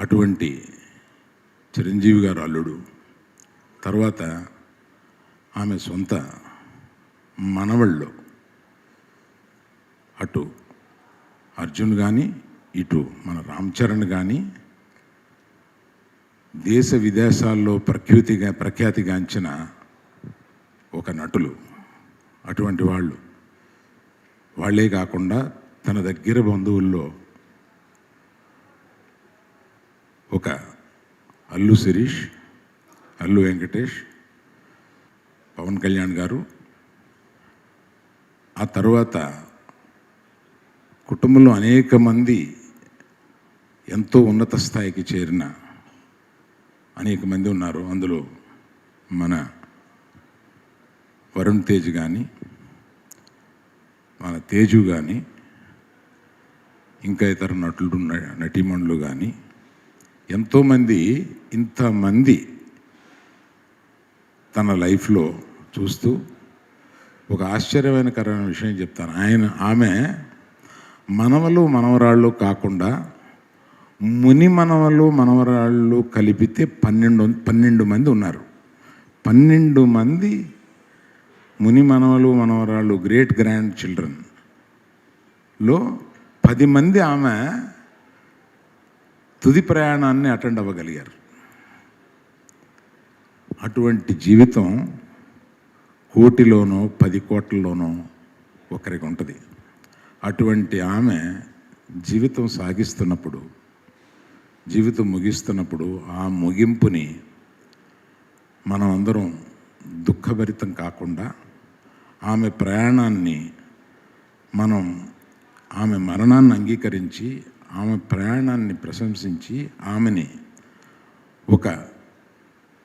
అటువంటి చిరంజీవి గారు అల్లుడు. తర్వాత ఆమె సొంత మనవళ్ళు అటు అర్జున్ కానీ ఇటు మన రామ్ చరణ్ కానీ దేశ విదేశాల్లో ప్రఖ్యాతిగా ప్రఖ్యాతిగాంచిన ఒక నటులు. అటువంటి వాళ్ళు. వాళ్ళే కాకుండా తన దగ్గర బంధువుల్లో ఒక అల్లు శిరీష్ అల్లు వెంకటేష్ పవన్ కళ్యాణ్ గారు. ఆ తర్వాత కుటుంబంలో అనేక మంది ఎంతో ఉన్నత స్థాయికి చేరిన అనేక మంది ఉన్నారు. అందులో మన వరుణ్ తేజ్ కానీ మన తేజు కానీ ఇంకా ఇతర నటులు న- నటీమణులు కానీ ఎంతోమంది ఇంతమంది తన లైఫ్లో చూస్తూ ఒక ఆశ్చర్యమైనకరమైన విషయం చెప్తాను ఆయన ఆమె మనవలు మనవరాళ్ళు కాకుండా ముని మనవలు మనవరాళ్ళు కలిపితే పన్నెండు పన్నెండు మంది ఉన్నారు. పన్నెండు మంది ముని మనవలు మనవరాళ్ళు గ్రేట్ గ్రాండ్ చిల్డ్రన్లో పది మంది ఆమె తుది ప్రయాణాన్ని అటెండ్ అవ్వగలిగారు. అటువంటి జీవితం కోటిలోనో పది కోట్లలోనో ఒకరికి ఉంటుంది. అటువంటి ఆమె జీవితం సాగిస్తున్నప్పుడు జీవితం ముగిస్తున్నప్పుడు ఆ ముగింపుని మనం అందరం దుఃఖభరితం కాకుండా ఆమె ప్రయాణాన్ని మనం ఆమె మరణాన్ని అంగీకరించి ఆమె ప్రయాణాన్ని ప్రశంసించి ఆమెని ఒక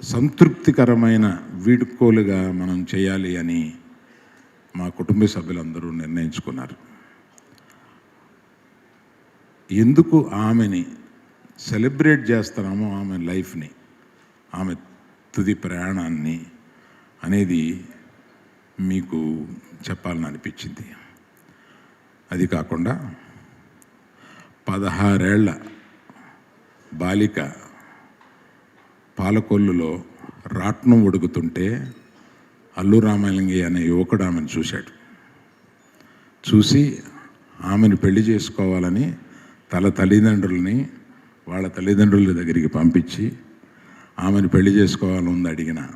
సంతృప్తికరమైన వీడుకోలుగా మనం చేయాలి అని మా కుటుంబ సభ్యులందరూ నిర్ణయించుకున్నారు. ఎందుకు ఆమెని సెలబ్రేట్ చేస్తున్నామో ఆమె లైఫ్ని ఆమె తుది ప్రయాణాన్ని అనేది మీకు చెప్పాలని అనిపించింది. అది కాకుండా పదహారేళ్ళ బాలిక పాలకొల్లులో రాట్నం ఉడుకుతుంటే అల్లు రామలింగి అనే యువకుడు ఆమెను చూశాడు. చూసి ఆమెను పెళ్ళి చేసుకోవాలని తల తల్లిదండ్రులని వాళ్ళ తల్లిదండ్రుల దగ్గరికి పంపించి ఆమెను పెళ్ళి చేసుకోవాలని ఉంది అడిగిన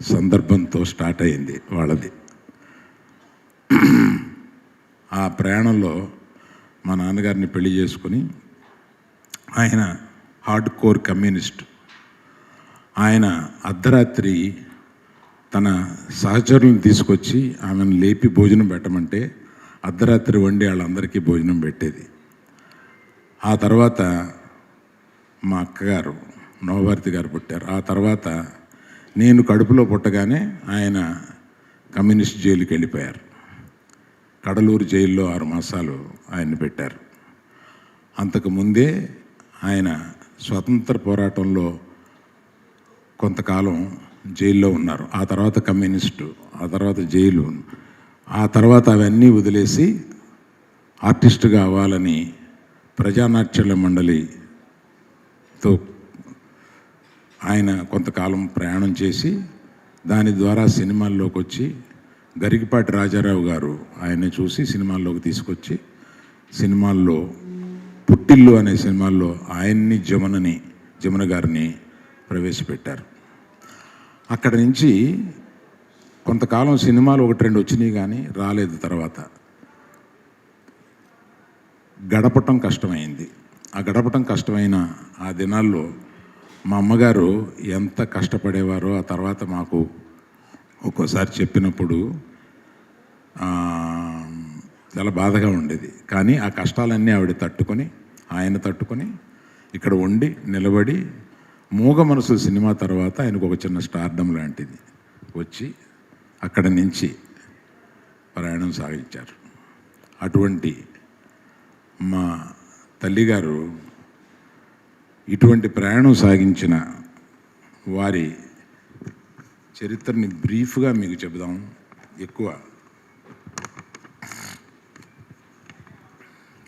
సందర్భంతో స్టార్ట్ అయింది వాళ్ళది. ఆ ప్రయాణంలో మా నాన్నగారిని పెళ్ళి చేసుకుని ఆయన హార్డ్ కోర్ కమ్యూనిస్ట్. ఆయన అర్ధరాత్రి తన సహచరులను తీసుకొచ్చి ఆమెను లేపి భోజనం పెట్టమంటే అర్ధరాత్రి వండి వాళ్ళందరికీ భోజనం పెట్టేది. ఆ తర్వాత మా అక్కగారు నవభారతి గారు పుట్టారు. ఆ తర్వాత నేను కడుపులో పుట్టగానే ఆయన కమ్యూనిస్ట్ జైలుకి వెళ్ళిపోయారు కడలూరు జైల్లో ఆరు మాసాలు ఆయన్ని పెట్టారు. అంతకు ముందే ఆయన స్వతంత్ర పోరాటంలో కొంతకాలం జైల్లో ఉన్నారు. ఆ తర్వాత కమ్యూనిస్టు ఆ తర్వాత జైలు. ఆ తర్వాత అవన్నీ వదిలేసి ఆర్టిస్టుగా అవ్వాలని ప్రజానాట్యాల మండలితో ఆయన కొంతకాలం ప్రయాణం చేసి దాని ద్వారా సినిమాల్లోకి వచ్చి గరికిపాటి రాజారావు గారు ఆయన్ని చూసి సినిమాల్లోకి తీసుకొచ్చి సినిమాల్లో పుట్టిల్లు అనే సినిమాల్లో ఆయన్ని జమునని జమున గారిని ప్రవేశపెట్టారు. అక్కడ నుంచి కొంతకాలం సినిమాలు ఒకటి రెండు వచ్చినాయి కానీ రాలేదు తర్వాత. గడపటం కష్టమైంది. ఆ గడపటం కష్టమైన ఆ దినాల్లో మా అమ్మగారు ఎంత కష్టపడేవారో ఆ తర్వాత మాకు ఒక్కోసారి చెప్పినప్పుడు చాలా బాధగా ఉండేది. కానీ ఆ కష్టాలన్నీ ఆవిడ తట్టుకొని ఆయన తట్టుకొని ఇక్కడ ఉండి నిలబడి మూగ మనసు సినిమా తర్వాత ఆయనకు ఒక చిన్న స్టార్డమ్ లాంటిది. వచ్చి అక్కడ నుంచి ప్రయాణం సాగించారు. అటువంటి మా తల్లిగారు ఇటువంటి ప్రయాణం సాగించిన వారి చరిత్రని బ్రీఫ్గా మీకు చెబుదాం. ఎక్కువ.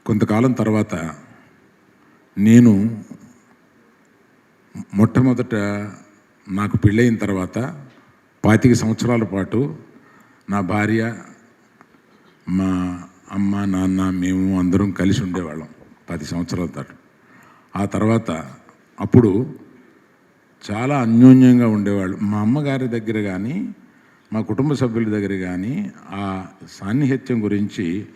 కొంతకాలం తర్వాత నేను మొట్టమొదట నాకు పెళ్ళయిన తర్వాత పాతిక సంవత్సరాల పాటు నా భార్య మా అమ్మ నాన్న మేము అందరం కలిసి ఉండేవాళ్ళం పది సంవత్సరాల పాటు ఆ తర్వాత అప్పుడు చాలా అన్యోన్యంగా ఉండేవాళ్ళు. మా అమ్మగారి దగ్గర కానీ మా కుటుంబ సభ్యుల దగ్గర కానీ ఆ సాన్నిహిత్యం గురించి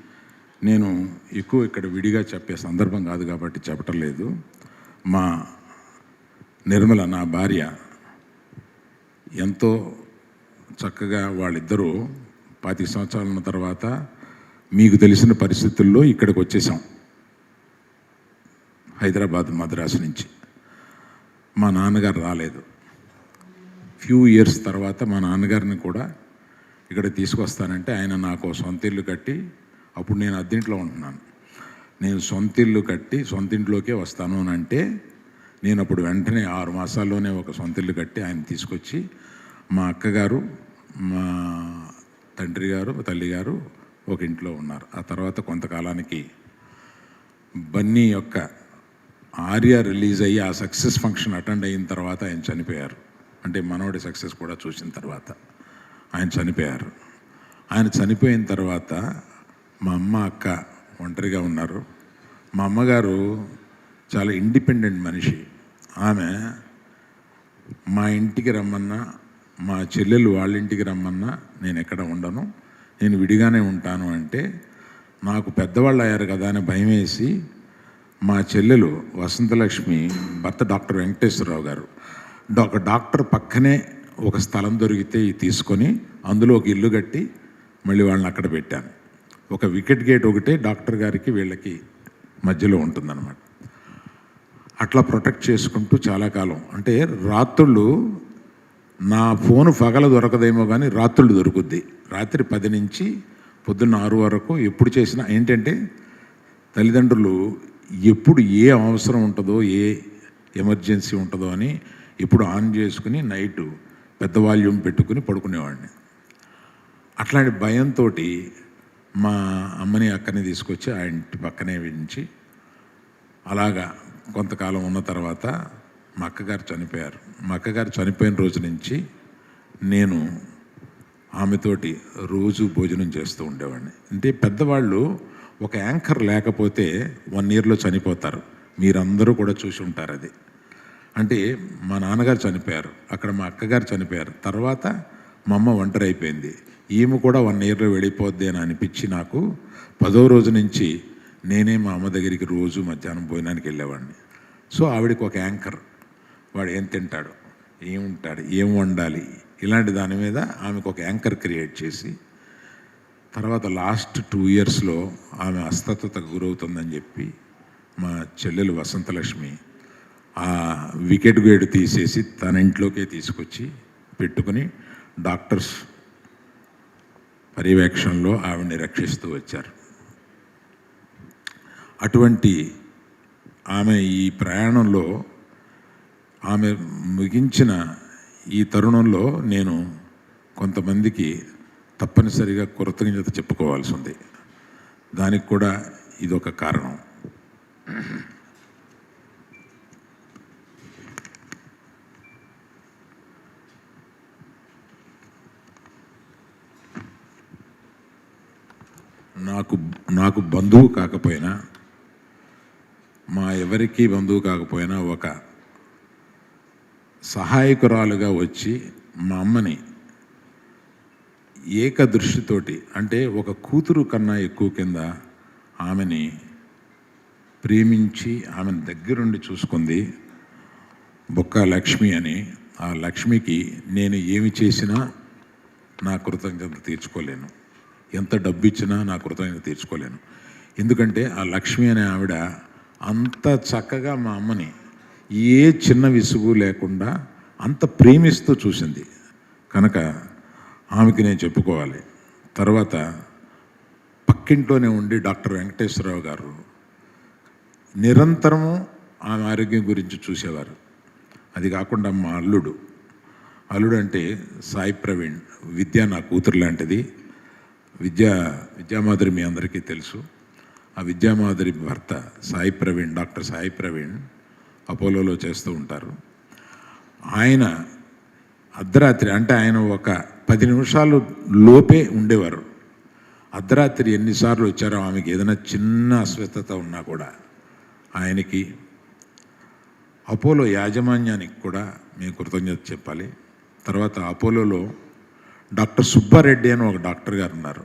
నేను ఎక్కువ ఇక్కడ విడిగా చెప్పే సందర్భం కాదు కాబట్టి చెప్పటం లేదు. మా నిర్మల నా భార్య ఎంతో చక్కగా వాళ్ళిద్దరూ పాతి సంవత్సరాల తర్వాత మీకు తెలిసిన పరిస్థితుల్లో ఇక్కడికి వచ్చేసాం. హైదరాబాద్ మద్రాసు నుంచి. మా నాన్నగారు రాలేదు. ఫ్యూ ఇయర్స్ తర్వాత మా నాన్నగారిని కూడా ఇక్కడ తీసుకొస్తానంటే ఆయన నాకు సొంత ఇల్లు కట్టి అప్పుడు నేను అద్దెంట్లో ఉంటున్నాను. నేను సొంత ఇల్లు కట్టి సొంత ఇంట్లోకే వస్తాను అని అంటే నేను అప్పుడు వెంటనే ఆరు మాసాల్లోనే ఒక సొంత ఇల్లు కట్టి ఆయన తీసుకొచ్చి మా అక్కగారు మా తండ్రి గారు తల్లి గారు ఒక ఇంట్లో ఉన్నారు. ఆ తర్వాత కొంతకాలానికి బన్నీ యొక్క ఆర్య రిలీజ్ అయ్యి ఆ సక్సెస్ ఫంక్షన్ అటెండ్ అయిన తర్వాత ఆయన చనిపోయారు. అంటే మనోడి సక్సెస్ కూడా చూసిన తర్వాత ఆయన చనిపోయారు. ఆయన చనిపోయిన తర్వాత మా అమ్మ అక్క ఒంటరిగా ఉన్నారు. మా అమ్మగారు చాలా ఇండిపెండెంట్ మనిషి. ఆమె మా ఇంటికి రమ్మన్నా మా చెల్లెలు వాళ్ళ ఇంటికి రమ్మన్నా నేను ఎక్కడ ఉండను. నేను విడిగానే ఉంటాను అంటే నాకు పెద్దవాళ్ళు అయ్యారు కదా అని భయం వేసి మా చెల్లెలు వసంతలక్ష్మి భర్త డాక్టర్ వెంకటేశ్వరరావు గారు. ఒక డాక్టర్ పక్కనే ఒక స్థలం దొరికితే ఇది తీసుకొని అందులో ఒక ఇల్లు కట్టి మళ్ళీ వాళ్ళని అక్కడ పెట్టాను. ఒక వికెట్ గేట్ ఒకటే డాక్టర్ గారికి వీళ్ళకి మధ్యలో ఉంటుందన్నమాట. అట్లా ప్రొటెక్ట్ చేసుకుంటూ చాలా కాలం. అంటే రాత్రుళ్ళు నా ఫోన్ పగల దొరకదేమో కానీ రాత్రులు దొరుకుద్ది. రాత్రి పది నుంచి పొద్దున్న ఆరు వరకు ఎప్పుడు చేసినా ఏంటంటే తల్లిదండ్రులు ఎప్పుడు ఏ అవసరం ఉంటుందో ఏ ఎమర్జెన్సీ ఉంటుందో అని ఎప్పుడు ఆన్ చేసుకుని నైట్ పెద్ద వాల్యూమ్ పెట్టుకుని పడుకునేవాడిని. అట్లాంటి భయంతో మా అమ్మని అక్కని తీసుకొచ్చి ఆ ఇంటి పక్కనే వించి అలాగా కొంతకాలం ఉన్న తర్వాత మా అక్కగారు చనిపోయారు. మా అక్కగారు చనిపోయిన రోజు నుంచి నేను ఆమెతోటి రోజు భోజనం చేస్తూ ఉండేవాడిని. అంటే పెద్దవాళ్ళు ఒక యాంకర్ లేకపోతే వన్ ఇయర్లో చనిపోతారు. మీరందరూ కూడా చూసి ఉంటారు అది. అంటే మా నాన్నగారు చనిపోయారు అక్కడ మా అక్కగారు చనిపోయారు. తర్వాత మా అమ్మ ఒంటరి అయిపోయింది. ఈమె కూడా వన్ ఇయర్లో వెళ్ళిపోద్ది అని అనిపించి నాకు పదో రోజు నుంచి నేనే మా అమ్మ దగ్గరికి రోజు మధ్యాహ్నం భోజనానికి వెళ్ళేవాడిని. సో ఆవిడకి ఒక యాంకర్. వాడు ఏం తింటాడు ఏం ఉంటాడు ఏం వండాలి ఇలాంటి దాని మీద ఆమెకు ఒక యాంకర్ క్రియేట్ చేసి తర్వాత లాస్ట్ టూ ఇయర్స్లో ఆమె అస్వస్థతకు గురవుతుందని చెప్పి మా చెల్లెలు వసంతలక్ష్మి ఆ వికెట్ గేడు తీసేసి తన ఇంట్లోకే తీసుకొచ్చి పెట్టుకుని డాక్టర్స్ పర్యవేక్షణలో ఆవిడని రక్షిస్తూ వచ్చారు. అటువంటి ఆమె ఈ ప్రయాణంలో ఆమె ముగించిన ఈ తరుణంలో నేను కొంతమందికి తప్పనిసరిగా కృతజ్ఞత చెప్పుకోవాల్సి ఉంది. దానికి కూడా ఇదొక కారణం. నాకు నాకు బంధువు కాకపోయినా మా ఎవరికీ బంధువు కాకపోయినా ఒక సహాయకురాలుగా వచ్చి మా అమ్మని ఏక దృష్టితోటి అంటే ఒక కూతురు కన్నా ఎక్కువ కింద ఆమెని ప్రేమించి ఆమెను దగ్గరుండి చూసుకుంది బొక్క లక్ష్మి అని. ఆ లక్ష్మికి నేను ఏమి చేసినా నా కృతజ్ఞత తీర్చుకోలేను. ఎంత డబ్బు ఇచ్చినా నా కృతజ్ఞత తీర్చుకోలేను. ఎందుకంటే ఆ లక్ష్మి అనే ఆవిడ అంత చక్కగా మా అమ్మని ఏ చిన్న విసుగు లేకుండా అంత ప్రేమిస్తూ చూసింది. కనుక ఆమెకి నేను చెప్పుకోవాలి. తర్వాత పక్కింట్లోనే ఉండి డాక్టర్ వెంకటేశ్వరరావు గారు నిరంతరము ఆమె ఆరోగ్యం గురించి చూసేవారు. అది కాకుండా మా అల్లుడు. అల్లుడు అంటే సాయి ప్రవీణ్. విద్య నా కూతురు లాంటిది. విద్యా విద్యామాధురి మీ అందరికీ తెలుసు. ఆ విద్యామాధురి భర్త సాయి ప్రవీణ్ డాక్టర్ సాయి ప్రవీణ్ అపోలోలో చేస్తూ ఉంటారు. ఆయన అర్ధరాత్రి అంటే ఆయన ఒక పది నిమిషాలు లోపే ఉండేవారు. అర్ధరాత్రి ఎన్నిసార్లు వచ్చారో ఆమెకి ఏదైనా చిన్న అస్వస్థత ఉన్నా కూడా ఆయనకి అపోలో యాజమాన్యానికి కూడా మేము కృతజ్ఞత చెప్పాలి. తర్వాత అపోలోలో డాక్టర్ సుబ్బారెడ్డి అని ఒక డాక్టర్ గారు ఉన్నారు.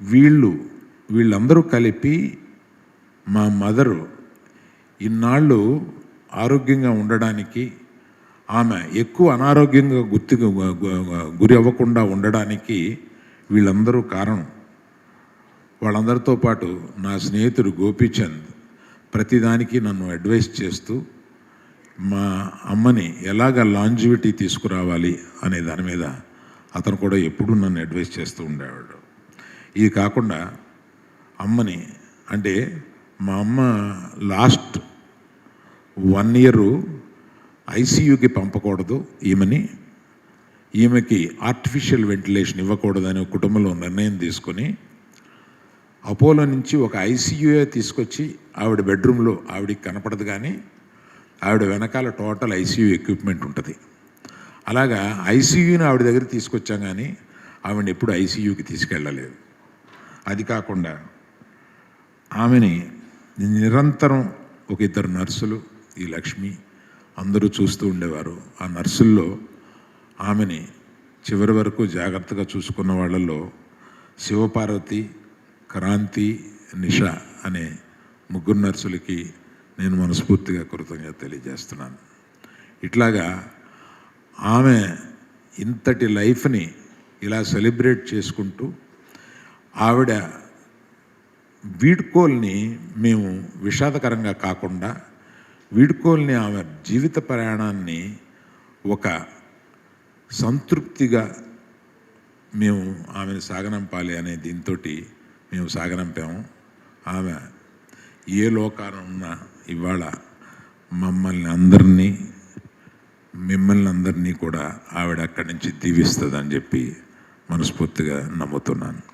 వీళ్ళు వీళ్ళందరూ కలిపి మా మదరు ఇన్నాళ్ళు ఆరోగ్యంగా ఉండడానికి ఆమె ఎక్కువ అనారోగ్యంగా గుర్తు గురి అవ్వకుండా ఉండడానికి వీళ్ళందరూ కారణం. వాళ్ళందరితో పాటు నా స్నేహితుడు గోపీచంద్ ప్రతిదానికి నన్ను అడ్వైస్ చేస్తూ మా అమ్మని ఎలాగ లాంజివిటీ తీసుకురావాలి అనే దాని మీద అతను కూడా ఎప్పుడూ నన్ను అడ్వైస్ చేస్తూ ఉండేవాడు. ఇది కాకుండా అమ్మని అంటే మా అమ్మ లాస్ట్ వన్ ఇయరు ఐసీయూకి పంపకూడదు ఈమెని. ఈమెకి ఆర్టిఫిషియల్ వెంటిలేషన్ ఇవ్వకూడదని కుటుంబంలో నిర్ణయం తీసుకొని అపోలో నుంచి ఒక ఐసీయూఏ తీసుకొచ్చి ఆవిడ బెడ్రూమ్లో ఆవిడకి కనపడదు కానీ ఆవిడ వెనకాల టోటల్ ఐసీయూ ఎక్విప్మెంట్ ఉంటుంది. అలాగా ఐసీయూని ఆవిడ దగ్గర తీసుకొచ్చాం కానీ ఆవిడని ఎప్పుడు ఐసీయూకి తీసుకెళ్ళలేదు. అది కాకుండా ఆమెని నిరంతరం ఒక ఇద్దరు నర్సులు ఈ లక్ష్మి అందరూ చూస్తూ ఉండేవారు. ఆ నర్సుల్లో ఆమెని చివరి వరకు జాగ్రత్తగా చూసుకున్న వాళ్ళల్లో శివపార్వతి క్రాంతి నిష అనే ముగ్గురు నర్సులకి నేను మనస్ఫూర్తిగా కృతజ్ఞత తెలియజేస్తున్నాను. ఇట్లాగా ఆమె ఇంతటి లైఫ్ని ఇలా సెలబ్రేట్ చేసుకుంటూ ఆవిడ వీడ్కోల్ని మేము విషాదకరంగా కాకుండా వీడ్కోల్ని ఆమె జీవిత ప్రయాణాన్ని ఒక సంతృప్తిగా మేము ఆమెను సాగనంపాలి అనే దీంతో మేము సాగనంపాము. ఆమె ఏ లోకాన ఉన్నా ఇవాళ మమ్మల్ని అందరినీ మిమ్మల్ని అందరినీ కూడా ఆవిడ అక్కడి నుంచి దీవిస్తుందని చెప్పి మనస్ఫూర్తిగా నమ్ముతున్నాను.